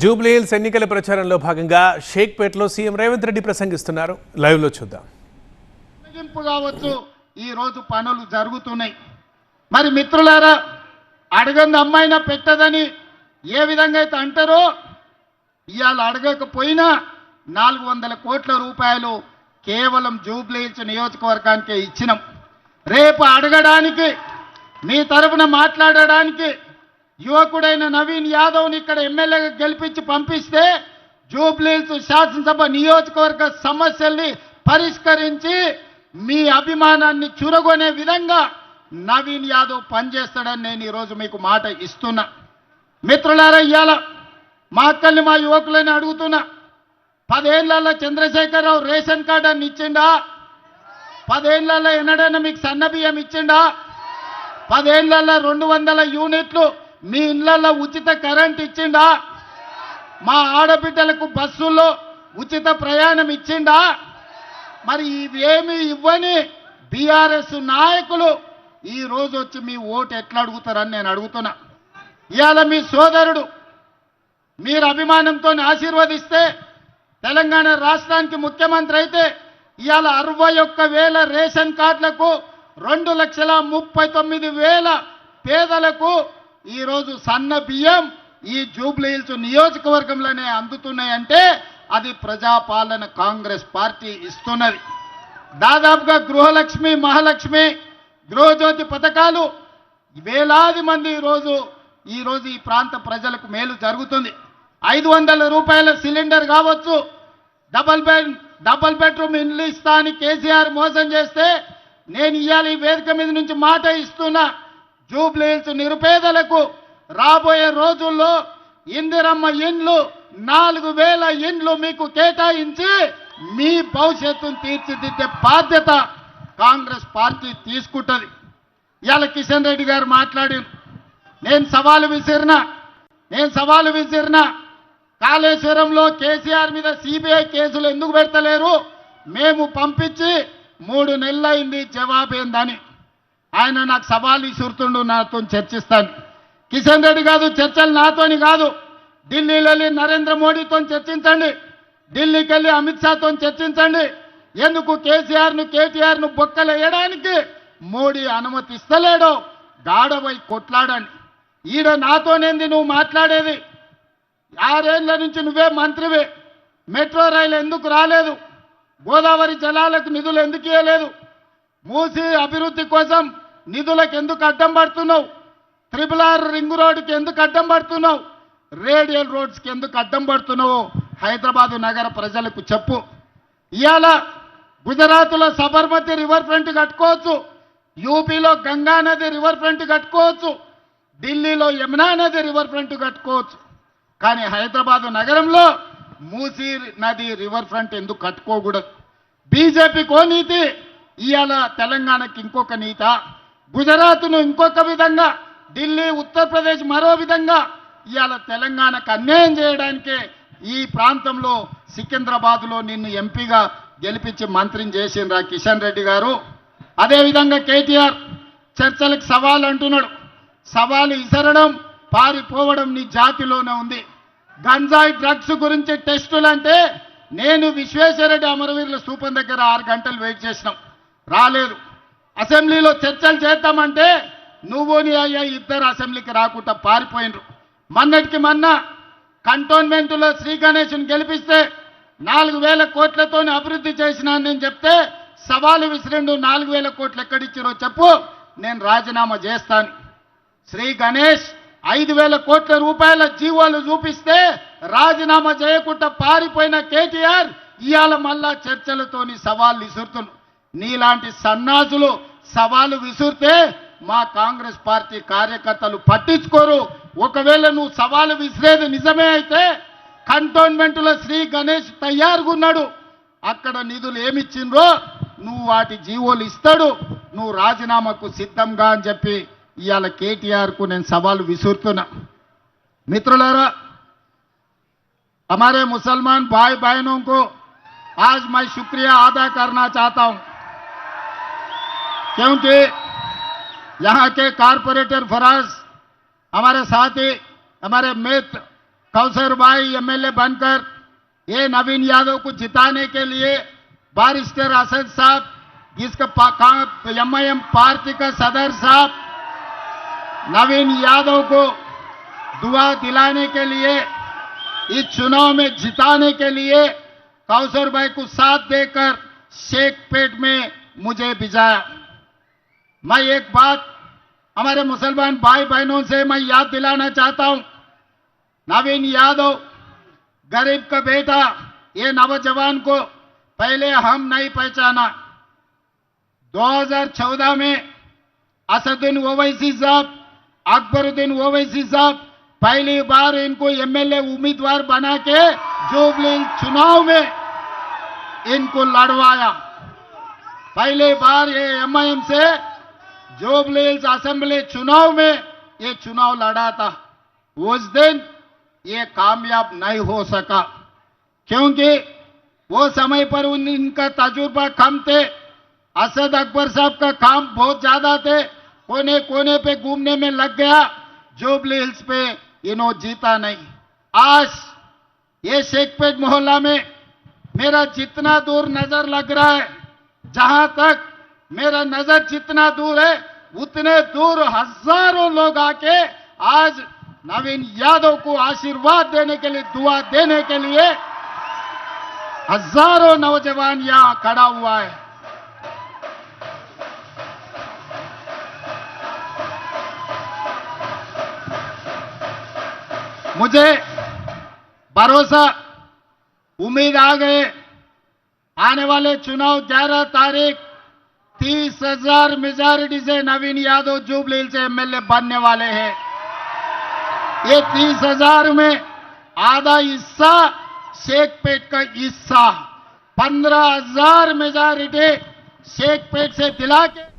జూబ్లీహిల్స్ ఎన్నికల ప్రచారంలో భాగంగా షేక్పేట్లో సీఎం రేవంత్ రెడ్డి ప్రసంగిస్తున్నారు. లైవ్లో చూద్దాం. ముగింపు కావచ్చు ఈ రోజు పనులు జరుగుతున్నాయి. మరి మిత్రులారా అడగంది అమ్మాయినా పెట్టదని ఏ విధంగా అయితే అంటారో ఇవాళ అడగకపోయినా నాలుగు వందల కోట్ల రూపాయలు కేవలం జూబ్లీహిల్స్ నియోజకవర్గానికే ఇచ్చినాం. రేపు అడగడానికి మీ తరపున మాట్లాడడానికి యువకుడైన నవీన్ యాదవ్ని ఇక్కడ ఎమ్మెల్యేగా గెలిపించి పంపిస్తే జూబ్లీస్ శాసనసభ నియోజకవర్గ సమస్యల్ని పరిష్కరించి మీ అభిమానాన్ని చురగొనే విధంగా నవీన్ యాదవ్ పనిచేస్తాడని నేను ఈరోజు మీకు మాట ఇస్తున్నా. మిత్రులారా ఇవాళ మా అక్కల్ని మా యువకులని అడుగుతున్నా. పదేళ్ళలో చంద్రశేఖరరావు రేషన్ కార్డు అని ఇచ్చిండా? పదేళ్ళలో ఎన్నడైనా మీకు సన్న బియ్యం ఇచ్చిండా? పదేళ్ళలో రెండు వందల యూనిట్లు మీ ఇళ్ళలో ఉచిత కరెంట్ ఇచ్చిండా? మా ఆడబిడ్డలకు బస్సుల్లో ఉచిత ప్రయాణం ఇచ్చిండా? మరి ఇవేమి ఇవ్వని బీఆర్ఎస్ నాయకులు ఈ రోజు వచ్చి మీ ఓటు ఎట్లా అడుగుతారని నేను అడుగుతున్నా. ఇవాళ మీ సోదరుడు మీరు అభిమానంతో ఆశీర్వదిస్తే తెలంగాణ రాష్ట్రానికి ముఖ్యమంత్రి అయితే ఇవాళ అరవై ఒక్క వేల రేషన్ కార్డులకు రెండు లక్షల ముప్పై తొమ్మిది వేల పేదలకు ఈరోజు సన్న బియ్యం ఈ జూబ్లీహిల్స్ నియోజకవర్గంలోనే అందుతున్నాయంటే అది ప్రజాపాలన కాంగ్రెస్ పార్టీ ఇస్తున్నది. దాదాపుగా గృహలక్ష్మి మహాలక్ష్మి గృహజ్యోతి పథకాలు వేలాది మంది ఈరోజు ఈరోజు ఈ ప్రాంత ప్రజలకు మేలు జరుగుతుంది. ఐదు వందల రూపాయల సిలిండర్ కావచ్చు డబల్ బెడ్ డబల్ బెడ్రూమ్ ఇల్లు ఇస్తా అని కేసీఆర్ మోసం చేస్తే నేను ఇవాళ ఈ వేదిక మీద నుంచి మాట ఇస్తున్నా. జూబ్లీహిల్స్ నిరుపేదలకు రాబోయే రోజుల్లో ఇందిరమ్మ ఇండ్లు నాలుగు వేల ఇండ్లు మీకు కేటాయించి మీ భవిష్యత్తును తీర్చిదిద్దే బాధ్యత కాంగ్రెస్ పార్టీ తీసుకుంటుంది. ఇవాళ కిషన్ రెడ్డి గారు మాట్లాడి నేను సవాలు విసిరిన నేను సవాలు విసిరిన కాళేశ్వరంలో కేసీఆర్ మీద సిబిఐ కేసులు ఎందుకు పెడతలేరు? మేము పంపించి మూడు నెలలైంది జవాబేందని. ఆయన నాకు సవాలు ఇసురుతుండు నాతో చర్చిస్తాను. కిషన్ రెడ్డి కాదు చర్చలు నాతోని కాదు. ఢిల్లీలో వెళ్ళి నరేంద్ర మోడీతో చర్చించండి. ఢిల్లీకి వెళ్ళి అమిత్ షాతో చర్చించండి. ఎందుకు కేసీఆర్ను కేటీఆర్ను బొక్కలేయడానికి మోడీ అనుమతి ఇస్తలేడో గాడపై కొట్లాడండి. ఈడ నాతోనేంది నువ్వు మాట్లాడేది? ఆరేళ్ళ నుంచి నువ్వే మంత్రివే. మెట్రో రైలు ఎందుకు రాలేదు? గోదావరి జలాలకు నిధులు ఎందుకు ఇవ్వలేదు మూసి అభివృద్ధి కోసం నిధులకు ఎందుకు అడ్డం పడుతున్నావు? త్రిపుల్ ఆర్ రింగ్ రోడ్డుకి ఎందుకు అడ్డం పడుతున్నావు? రేడియల్ రోడ్స్కి ఎందుకు అడ్డం పడుతున్నావు? హైదరాబాదు నగర ప్రజలకు చెప్పు. ఇవాళ గుజరాత్లో సబర్మతి రివర్ ఫ్రంట్ కట్టుకోవచ్చు. యూపీలో గంగా నది రివర్ ఫ్రంట్ కట్టుకోవచ్చు. ఢిల్లీలో యమునా నది రివర్ ఫ్రంట్ కట్టుకోవచ్చు. కానీ హైదరాబాదు నగరంలో మూసీ నది రివర్ ఫ్రంట్ ఎందుకు కట్టుకోకూడదు? బీజేపీ కో నీతి? ఇవాళ తెలంగాణకి ఇంకొక నీత? గుజరాత్ను ఇంకొక విధంగా ఢిల్లీ ఉత్తరప్రదేశ్ మరో విధంగా ఇవాళ తెలంగాణకు అన్యాయం చేయడానికే ఈ ప్రాంతంలో సికింద్రాబాద్లో నిన్ను ఎంపీగా గెలిపించి మంత్రిని చేసిండ్రా కిషన్ రెడ్డి గారు. అదేవిధంగా కేటీఆర్ చర్చలకు సవాల్ అంటున్నాడు. సవాలు ఇసరడం పారిపోవడం నీ జాతిలోనే ఉంది. గంజాయి డ్రగ్స్ గురించి టెస్టులు అంటే నేను విశ్వేశ్వరరెడ్డి అమరవీరుల స్థూపం దగ్గర ఆరు గంటలు వెయిట్ చేసినాం. రాలేదు. అసెంబ్లీలో చర్చలు చేద్దామంటే నువ్వు నీ అయ్యా ఇద్దరు అసెంబ్లీకి రాకుండా పారిపోయినరు. మొన్నటికి మొన్న కంటోన్మెంట్లో శ్రీ గణేష్ని గెలిపిస్తే నాలుగు వేల కోట్లతో అభివృద్ధి చేసినా నేను చెప్తే సవాలు విసిరిండు నాలుగు వేల కోట్లు ఎక్కడిచ్చిరో చెప్పు నేను రాజీనామా చేస్తాను. శ్రీ గణేష్ ఐదు వేల కోట్ల రూపాయల జీవోలు చూపిస్తే రాజీనామా చేయకుండా పారిపోయిన కేటీఆర్ ఇవాళ మళ్ళా చర్చలతోని సవాళ్ళు విసురుతున్నారు నీలాంటి సన్నాసులు సవాలు విసురితే మా కాంగ్రెస్ పార్టీ కార్యకర్తలు పట్టించుకోరు ఒకవేళ నువ్వు సవాలు విసిరేది నిజమే అయితే కంటోన్మెంట్లో శ్రీ గణేష్ తయారుగా ఉన్నాడు అక్కడ నిధులు ఏమిచ్చిండ్రో నువ్వు వాటి జీవోలు ఇస్తాడు నువ్వు రాజీనామాకు సిద్ధంగా అని చెప్పి ఇవాళ కేటీఆర్కు నేను సవాలు విసురుతున్నా మిత్రులారా हमारे मुसलमान भाई बहनों को आज मैं शुक्रिया अदा करना चाहता हूं क्योंकि यहाँ के कारपोरेटर फराज, हमारे साथी, हमारे मित्र कौसर भाई, एमएलए बनकर ये नवीन यादव को जिताने के लिए बारिस्टर असद साहब, जिसका एम आई एम पार्टी का सदर साहब, नवीन यादव को दुआ दिलाने के लिए, इस चुनाव में जिताने के लिए कौसर भाई को साथ देकर शेखपेट में मुझे भिजाया। मैं एक बात हमारे मुसलमान भाई बहनों से मैं याद दिलाना चाहता हूँ। नवीन यादव, गरीब का बेटा, ये नौजवान को पहले हम नहीं पहचाना। 2014 में असदुद्दीन ओवैसी साहब, अकबरुद्दीन ओवैसी साहब पहली बार इनको एमएलए उम्मीदवार बना के जुबली चुनाव में इनको लड़वाया। पहली बार ये एमआईएम से जुबली असेंबली चुनाव में ये चुनाव लड़ा था। उस दिन ये कामयाब नहीं हो सका, क्योंकि वो समय पर उन, इनका तजुर्बा कम थे। असद अकबर साहब का काम बहुत ज़्यादा थे। कोने कोने पे घूमने में लग गया जुबली हिल्स पे इन्हों जीता नहीं। आज ये शेखपेट मोहल्ला में मेरा जितना दूर नज़र लग रहा है, जहाँ तक मेरा नज़र जितना दूर है, उतने दूर हज़ारों लोग आके आज नवीन यादव को आशीर्वाद देने के लिए, दुआ देने के लिए हज़ारों नौजवान यहाँ खड़ा हुआ है। मुझे भरोसा, उम्मीद आ गए आने वाले चुनाव 11 तारीख तीस हज़ार मेजोरिटी से नवीन यादव जुबलील से एमएलए बनने वाले हैं। ये तीस हज़ार में आधा हिस्सा शेख पेट का हिस्सा। पंद्रह हज़ार मेजोरिटी शेखपेट से दिला के